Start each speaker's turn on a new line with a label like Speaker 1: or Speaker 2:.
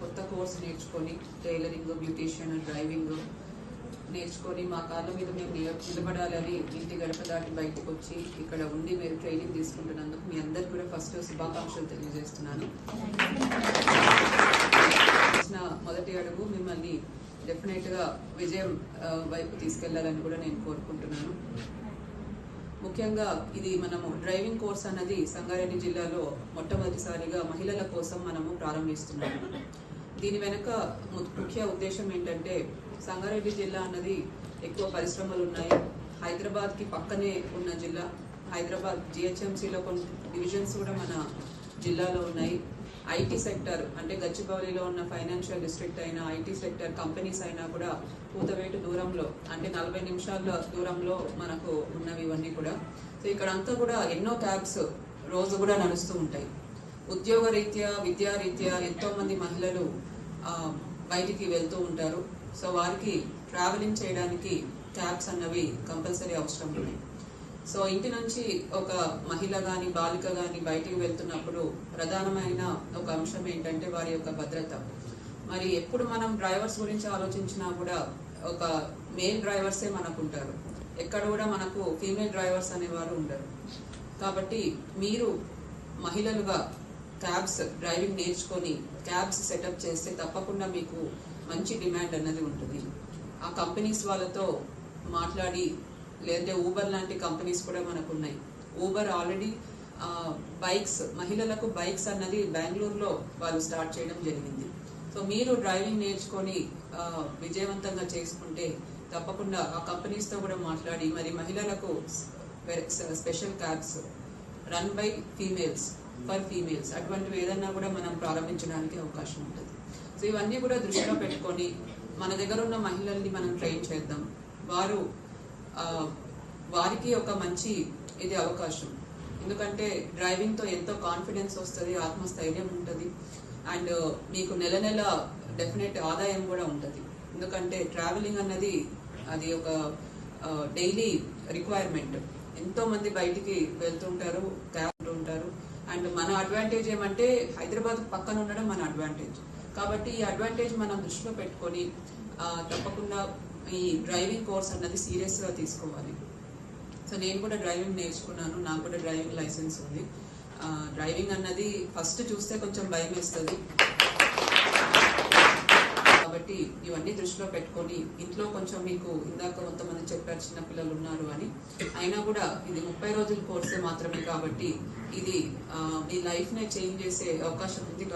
Speaker 1: కొత్త కోర్స్ నేర్చుకొని tailoring beautician driving నేర్చుకొని మా కాళ్ళ మీద మేము నిలబడాలని ఇంటి గడప దాటి బయటకు వచ్చి ఇక్కడ ఉండి మీరు ట్రైనింగ్ తీసుకుంటున్నందుకు మీ అందరికి కూడా ఫస్ట్ శుభాకాంక్షలు తెలియజేస్తున్నాను. చేసిన మొదటి అడుగు మిమ్మల్ని డెఫినెట్గా విజయం వైపు తీసుకెళ్ళాలని కూడా నేను కోరుకుంటున్నాను. ముఖ్యంగా ఇది మనము డ్రైవింగ్ కోర్స్ అన్నది సంగారెడ్డి జిల్లాలో మొట్టమొదటిసారిగా మహిళల కోసం మనము ప్రారంభిస్తున్నాము దీని వెనుక ము- ముఖ్య ఉద్దేశం ఏంటంటే సంగారెడ్డి జిల్లా అన్నది ఎక్కువ పరిశ్రమలు ఉన్నాయి. హైదరాబాద్కి పక్కనే ఉన్న జిల్లా. హైదరాబాద్ జిహెచ్ఎంసీలో కొన్ని డివిజన్స్ కూడా మన జిల్లాలో ఉన్నాయి. ఐటీ సెక్టర్ అంటే గచ్చిబౌలిలో ఉన్న ఫైనాన్షియల్ డిస్ట్రిక్ట్ అయినా ఐటీ సెక్టర్ కంపెనీస్ అయినా కూడా పూతవేటు దూరంలో అంటే నలభై నిమిషాల దూరంలో మనకు ఉన్నవి ఇవన్నీ కూడా. సో ఇక్కడ అంతా కూడా ఎన్నో క్యాబ్స్ రోజు కూడా నడుస్తూ ఉంటాయి. ఉద్యోగ రీత్యా విద్యా రీత్యా ఎంతో మంది మహిళలు బయటికి వెళ్తూ ఉంటారు. సో వారికి ట్రావెలింగ్ చేయడానికి క్యాబ్స్ అన్నవి కంపల్సరీ అవసరం ఉన్నాయి. సో ఇంటి నుంచి ఒక మహిళ గాని బాలిక గాని బయటికి వెళ్తున్నప్పుడు ప్రధానమైన ఒక అంశం ఏంటంటే వారి యొక్క భద్రత. మరి ఎప్పుడు మనం డ్రైవర్స్ గురించి ఆలోచించినా కూడా ఒక మెయిన్ డ్రైవర్సే మనకు ఉంటారు ఎక్కడ కూడా మనకు ఫీమేల్ డ్రైవర్స్ అనేవారు ఉండరు. కాబట్టి మీరు మహిళలుగా క్యాబ్స్ డ్రైవింగ్ నేర్చుకొని క్యాబ్స్ సెటప్ చేస్తే తప్పకుండా మీకు మంచి డిమాండ్ అన్నది ఉంటుంది. ఆ కంపెనీస్ వాళ్ళతో మాట్లాడి లేదంటే ఊబర్ లాంటి కంపెనీస్ కూడా మనకు ఉన్నాయి ఊబర్ ఆల్రెడీ బైక్స్ మహిళలకు బైక్స్ అన్నది బెంగళూరులో వాళ్ళు స్టార్ట్ చేయడం జరిగింది. సో మీరు డ్రైవింగ్ నేర్చుకొని విజయవంతంగా చేసుకుంటే తప్పకుండా ఆ కంపెనీస్తో కూడా మాట్లాడి మరి మహిళలకు special cabs run by females for females అటువంటివి ఏదన్నా కూడా మనం ప్రారంభించడానికి అవకాశం ఉంటుంది. సో ఇవన్నీ కూడా దృష్టిలో పెట్టుకొని మన దగ్గర ఉన్న మహిళల్ని మనం ట్రైన్ చేద్దాం. వారు వారికి ఒక మంచి ఇది అవకాశం. ఎందుకంటే డ్రైవింగ్తో ఎంతో కాన్ఫిడెన్స్ వస్తుంది ఆత్మస్థైర్యం ఉంటుంది. అండ్ మీకు నెల నెల డెఫినెట్ ఆదాయం కూడా ఉంటుంది. ఎందుకంటే ట్రావెలింగ్ అన్నది అది ఒక డైలీ రిక్వైర్మెంట్. ఎంతో మంది బయటికి వెళ్తుంటారు క్యాబ్ ఉంటారు అండ్ మన అడ్వాంటేజ్ ఏమంటే హైదరాబాద్ పక్కన ఉండడం మన అడ్వాంటేజ్. కాబట్టి ఈ అడ్వాంటేజ్ మనం దృష్టిలో పెట్టుకొని తప్పకుండా ఈ డ్రైవింగ్ కోర్స్ అన్నది సీరియస్గా తీసుకోవాలి. సో నేను కూడా డ్రైవింగ్ నేర్చుకున్నాను నాకు కూడా డ్రైవింగ్ లైసెన్స్ ఉంది. డ్రైవింగ్ అన్నది ఫస్ట్ చూస్తే కొంచెం భయం వేస్తుంది. కాబట్టి ఇవన్నీ దృష్టిలో పెట్టుకొని ఇంట్లో కొంచెం మీకు ఇందాక కొంతమంది చెప్పారు చిన్న పిల్లలు ఉన్నారు అని. అయినా కూడా ఇది ముప్పై రోజుల కోర్సే మాత్రమే కాబట్టి ఇది మీ లైఫ్నే చేంజ్ చేసే అవకాశం ఉంది